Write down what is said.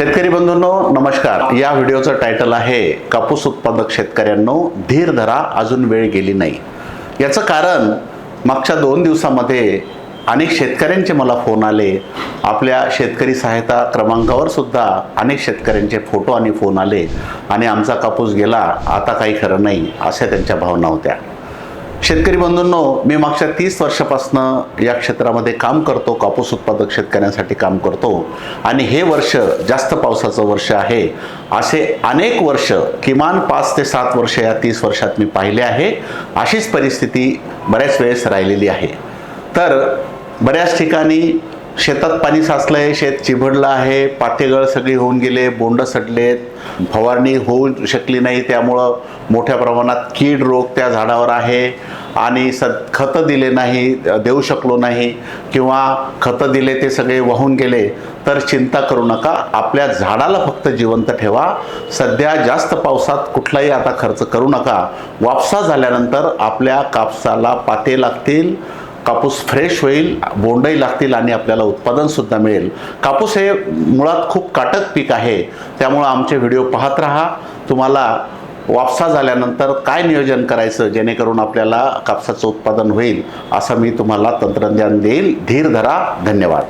शेतकरी बंधूंनो नमस्कार. या व्हिडिओचं टायटल आहे कापूस उत्पादक शेतकऱ्यांनो धीर धरा अजून वेळ गेली नाही. याचं कारण मागच्या दोन दिवसामध्ये अनेक शेतकऱ्यांचे मला फोन आले. आपल्या शेतकरी सहायता क्रमांकावर सुद्धा अनेक शेतकऱ्यांचे फोटो आणि फोन आले. आणि आमचा कापूस गेला आता काही खरं नाही अशा त्यांच्या भावना होत्या. शेतकरी बंधूंनो मी मागच्या तीस वर्षापासनं या क्षेत्रामध्ये काम करतो कापूस उत्पादक शेतकऱ्यांसाठी काम करतो. आणि हे वर्ष जास्त पावसाचं वर्ष आहे. असे अनेक वर्ष किमान पाच ते सात वर्ष या तीस वर्षात मी पाहिले आहे. अशीच परिस्थिती बऱ्याच वेळेस राहिलेली आहे. तर बऱ्याच ठिकाणी शेतात पाणी साचलंय शेत चिभडलं आहे पातेगळ सगळी होऊन गेले बोंड सडलेत फवारणी होऊ शकली नाही त्यामुळं मोठ्या प्रमाणात कीड रोग त्या झाडावर आहे. आणि स खतं दिले नाही देऊ शकलो नाही किंवा खतं दिले ते सगळे वाहून गेले तर चिंता करू नका. आपल्या झाडाला फक्त जिवंत ठेवा. सध्या जास्त पावसात कुठलाही आता खर्च करू नका. वापसा झाल्यानंतर आपल्या कापसाला पाते लागतील. कापूस फ्रेश होईल बोंडही लागतील आणि आपल्याला उत्पादनसुद्धा मिळेल. कापूस हे मुळात खूप काटक पीक आहे त्यामुळं आमचे व्हिडिओ पाहत राहा. तुम्हाला वापसा झाल्यानंतर काय नियोजन करायचं जेणेकरून आपल्याला कापसाचं उत्पादन होईल असं मी तुम्हाला तंत्रज्ञान देईल. धीर धरा धन्यवाद.